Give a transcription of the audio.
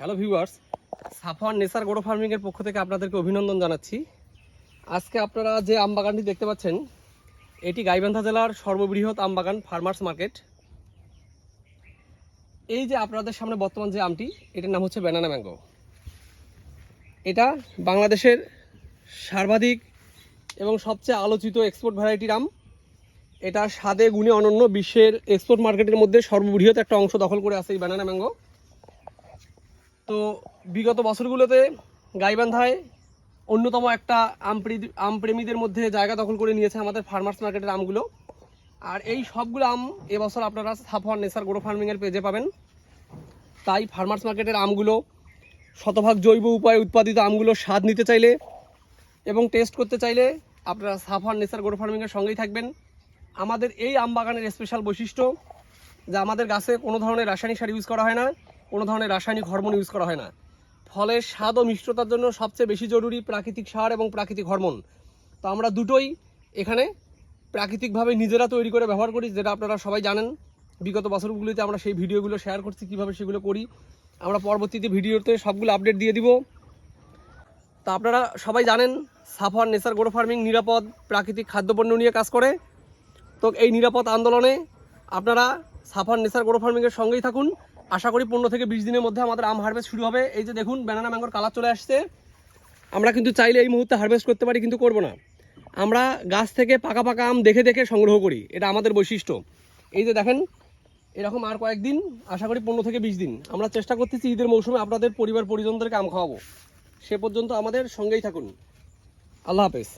Hello viewers Safwan Nesar গোড়ো ফার্মিংয়ের পক্ষ থেকে আপনাদেরকে অভিনন্দন জানাচ্ছি। আজকে আপনারা যে আম বাগানটি দেখতে পাচ্ছেন, এটি গাইবান্ধা জেলার সর্ববৃহৎ আম বাগান ফার্মার্স মার্কেট এই যে আপনাদের সামনে বর্তমান যে আমটি, এটার নাম হচ্ছে ব্যানানা ম্যাঙ্গো এটা বাংলাদেশের সর্বাধিক এবং সবচেয়ে আলোচিত এক্সপোর্ট ভ্যারাইটির আম। এটা স্বাদে গুণে অনন্য বিশ্বের এক্সপোর্ট মার্কেটের মধ্যে সর্ববৃহৎ একটা অংশ দখল করে আছে এই ব্যানানা ম্যাঙ্গো তো বিগত বছরগুলোতে গাইবান্ধায় অন্যতম একটা আমপ্রি- আমপ্রেমীদের মধ্যে জায়গা দখল করে নিয়েছে আমাদের ফার্মার্স মার্কেটের আমগুলো। আর এই সবগুলো আম এবছর আপনারা সাফওয়ান নেসার গোড়ো ফার্মিংয়ের পেজে পাবেন। তাই ফার্মার্স মার্কেটের আমগুলো শতভাগ জৈব উপায়ে উৎপাদিত আমগুলো স্বাদ নিতে চাইলে এবং টেস্ট করতে চাইলে আপনারা সাফওয়ান নেসার গোড়ো ফার্মিংয়ের সঙ্গেই থাকবেন। আমাদের এই আম বাগানের স্পেশাল বৈশিষ্ট্য যে আমাদের গাছে কোনো ধরনের রাসায়নিক সার ইউজ করা হয় না। কোনো ধরনের রাসায়নিক হরমোন ইউজ করা হয় না। ফলের স্বাদ ও মিষ্টতার জন্য সবচেয়ে বেশি জরুরি প্রাকৃতিক সার এবং প্রাকৃতিক হরমোন। তো আমরা দুটোই এখানে প্রাকৃতিকভাবে নিজেরা তৈরি করে ব্যবহার করি, যেটা আপনারা সবাই জানেন। বিগত বছরগুলিতে আমরা সেই ভিডিওগুলো শেয়ার করছি, কীভাবে সেগুলো করি। আমরা পরবর্তীতে ভিডিওতে সবগুলো আপডেট দিয়ে দিব। তা আপনারা সবাই জানেন সাফার নেচার গোড়ো ফার্মিং নিরাপদ, প্রাকৃতিক খাদ্যপণ্য নিয়ে কাজ করে। তো এই নিরাপদ আন্দোলনে আপনারা সাফার নেচার গোড়ো ফার্মিংয়ের সঙ্গেই থাকুন। আশা করি পনেরো থেকে বিশ দিনের মধ্যে আমাদের আম হারভেস্ট শুরু হবে। এই যে দেখুন ব্যানানা ম্যাঙ্গোর কালার চলে আসছে। আমরা কিন্তু চাইলে এই মুহূর্তে হারভেস্ট করতে পারি, কিন্তু করব না। আমরা গাছ থেকে পাকা পাকা আম দেখে দেখে সংগ্রহ করি, এটা আমাদের বৈশিষ্ট্য। এই যে দেখেন, এরকম আর কয়েকদিন, আশা করি পনেরো থেকে বিশ দিন। আমরা চেষ্টা করতেছি ঈদের মৌসুমে আপনাদের পরিবার পরিজনদেরকে আম খাওয়াবো। সে পর্যন্ত আমাদের সঙ্গেই থাকুন। আল্লাহ হাফেজ।